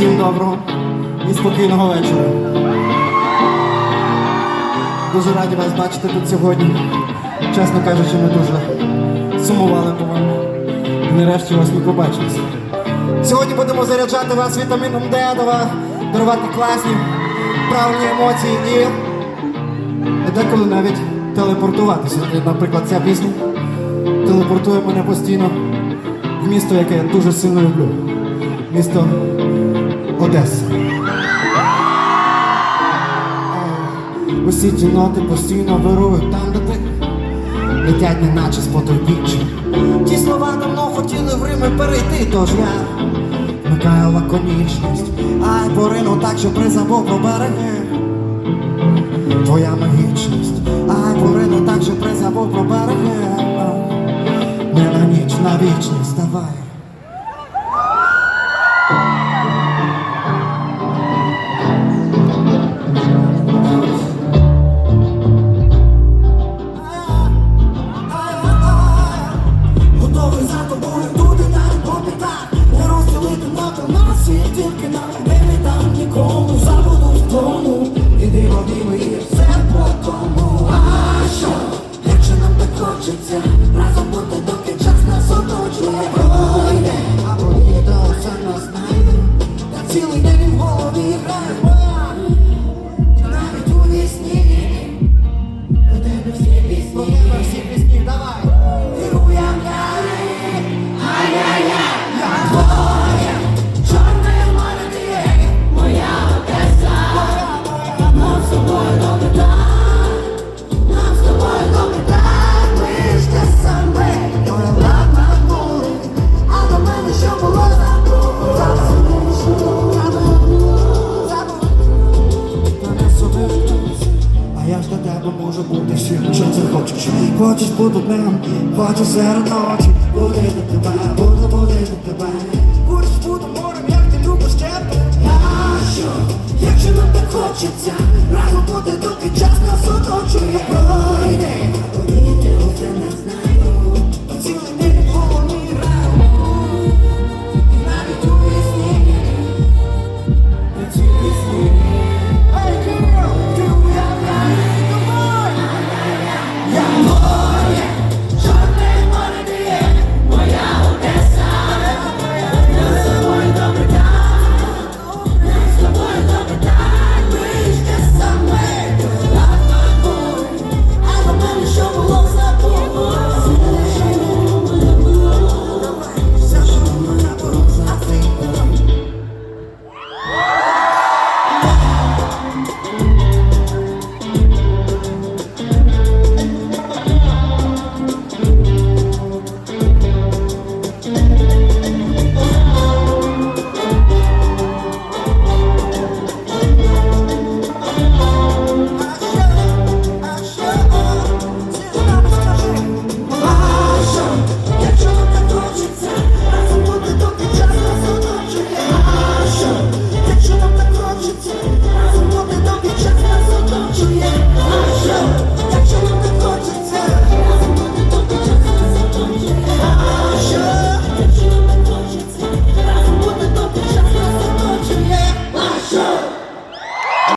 Всім доброго і спокійного вечора. Дуже раді вас бачити тут сьогодні. Чесно кажучи, ми дуже сумували по вам. І нарешті вас ми побачимося. Сьогодні будемо заряджати вас вітаміном Д, дарувати класні, правильні емоції і деколи навіть телепортуватися. Наприклад, ця пісня телепортує мене постійно в місто, яке я дуже сильно люблю. Місто Одеса. Е, Усі ті ноти постійно вирують там, де ти летять неначе з потойбіччя. Ті слова давно хотіли в Рими перейти, тож я вмикаю лаконічність, ай порину так, що призабув про береги. Твоя магічність, ай порину так, що призабув про береги. Не на ніч, на вічність, давай. feeling можу що це хочеш. Бути днем, хочеш серед ночі, буде до тебе, буду буде до тебе. Хочеш бути морем, як ти любиш тебе. А що, якщо нам так хочеться, разом бути, доки час нас оточує.